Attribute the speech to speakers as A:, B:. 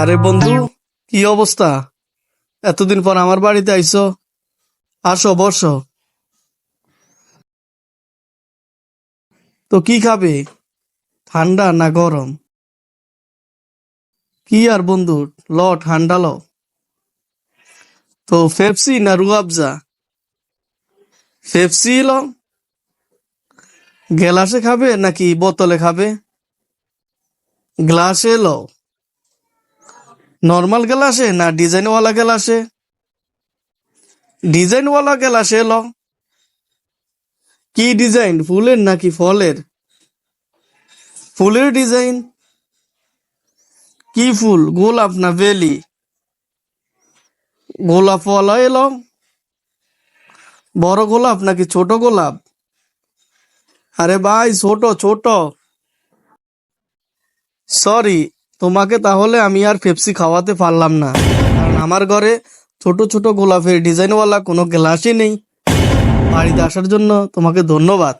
A: আরে বন্ধু, কি অবস্থা? এতদিন পর আমার বাড়িতে আইছো। আসো, বসো। তো কি খাবে? ঠান্ডা না গরম? কি আর বন্ধু, ল, ঠান্ডা ল। তো ফেপসি না রুয়াবজা? ফেপসি ল। গ্লাসে খাবে নাকি বোতলে খাবে? গ্লাসে লো। নর্মাল গ্লাসে না ডিজাইনওয়ালা গ্লাসে ডিজাইনওয়ালা গ্লাসে লো। কি ডিজাইন ফুলের নাকি ফলের? ফুলের ডিজাইন কি ফুল? গোলাপ না বেলি? গোলাপ ওয়ালা এলো বড় গোলাপ নাকি ছোট গোলাপ? আরে ভাই, ছোট ছোট। সরি তোমাকে তাহলে আমি আর পেপসি খাওয়াতে পারলাম না। কারণ আমার ঘরে ছোট ছোট গোলাপের ডিজাইনওয়ালা কোনো গ্লাসই নেই। বাড়িতে আসার জন্য তোমাকে ধন্যবাদ।